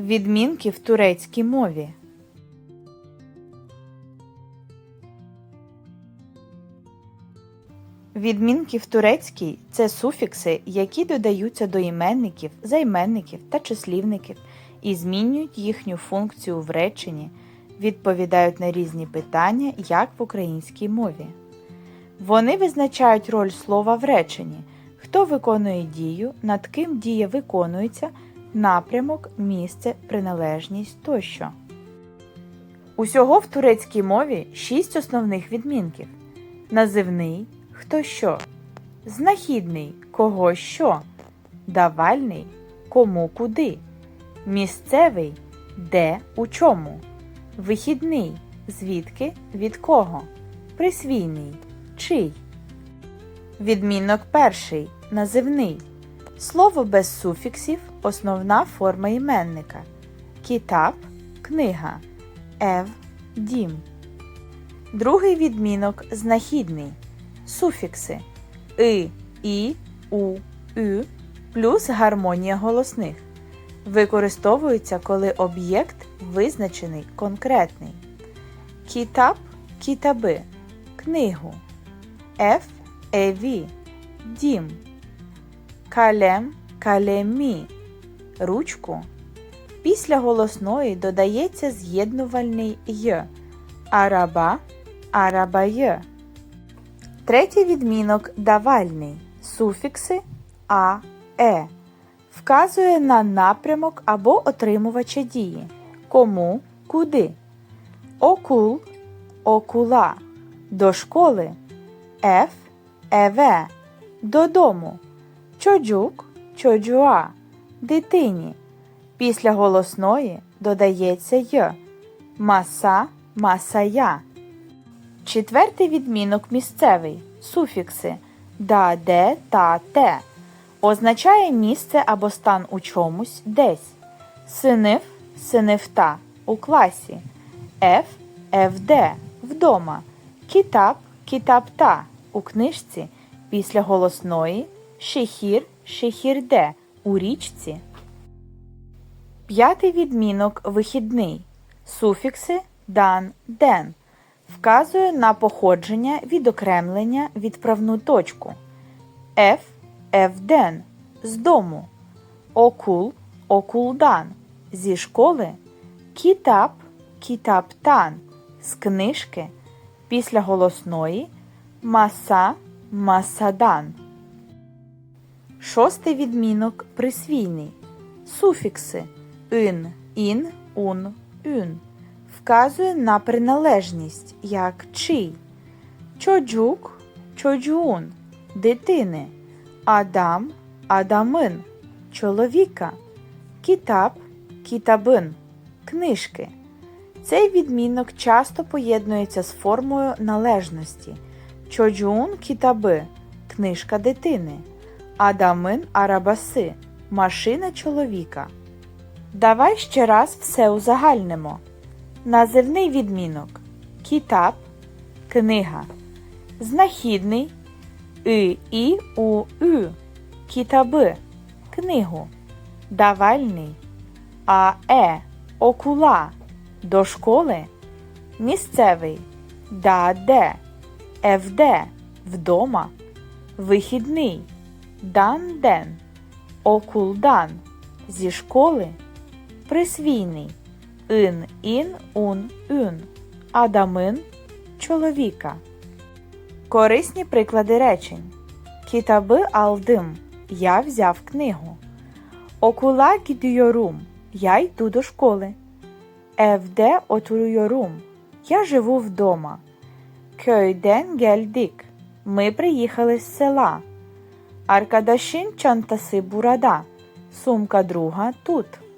Відмінки в турецькій мові. Відмінки в турецькій це суфікси, які додаються до іменників, займенників та числівників і змінюють їхню функцію в реченні, відповідають на різні питання, як в українській мові. Вони визначають роль слова в реченні, хто виконує дію, над ким дія виконується, напрямок, місце, приналежність тощо. Усього в турецькій мові шість основних відмінків: називний хто що, знахідний кого що, давальний кому куди, місцевий де у чому, вихідний звідки від кого, присвійний чий. Відмінок перший називний. Слово без суфіксів основна форма іменника. Кітап книга. Ев дім. Другий відмінок знахідний. Суфікси и, і, у, ю плюс гармонія голосних. Використовуються, коли об'єкт визначений конкретний. Кітап кітаби. Книгу. Еф еві. Дім. Калем калемі. Ручку. Після голосної додається з'єднувальний й. Араба арабає. Третій відмінок давальний. Суфікси а, е. Вказує на напрямок або отримувача дії. Кому, куди. Окул окула. До школи. Еф еве. Додому. Чоджук чоджуа. Дитині. Після голосної додається й. Маса масая. Четвертий відмінок місцевий. Суфікси да, де, та, те. Означає місце або стан у чомусь десь. Синив синивта у класі. Еф ФД вдома. Кітап кітапта у книжці після голосної. Шехір шехірде у річці. П'ятий відмінок вихідний. Суфікси дан ден вказує на походження відокремлення відправну точку. Ф Евден з дому. Окул окулдан зі школи. Кітап кітаптан з книжки. Після голосної маса масадан. Шостий відмінок присвійний. Суфікси ин, ін, ун, юн вказує на приналежність як чий. Чоджук чоджуун дитини. Адам адамин чоловіка. Кітап кітабин книжки. Цей відмінок часто поєднується з формою належності. Чоджун кітаби книжка дитини. Адамин арабаси машина чоловіка. Давай ще раз все узагальнимо. Називний відмінок Кітап книга. Знахідний и, і, у, ю. Кітаби книгу. Давальний а, е. Окула до школи. Місцевий да, де. Евде вдома. Вихідний дан ден. Окулдан зі школи. Присвійний ин, ін, ун, юн. Адамин чоловіка. Корисні приклади речень. Кітаби алдим. Я взяв книгу. Окула гідйорум. Я йду до школи. Евде oturuyorum. Я живу вдома. Köyden geldik. Ми приїхали з села. Arkadaşın çantası burada. Сумка друга тут.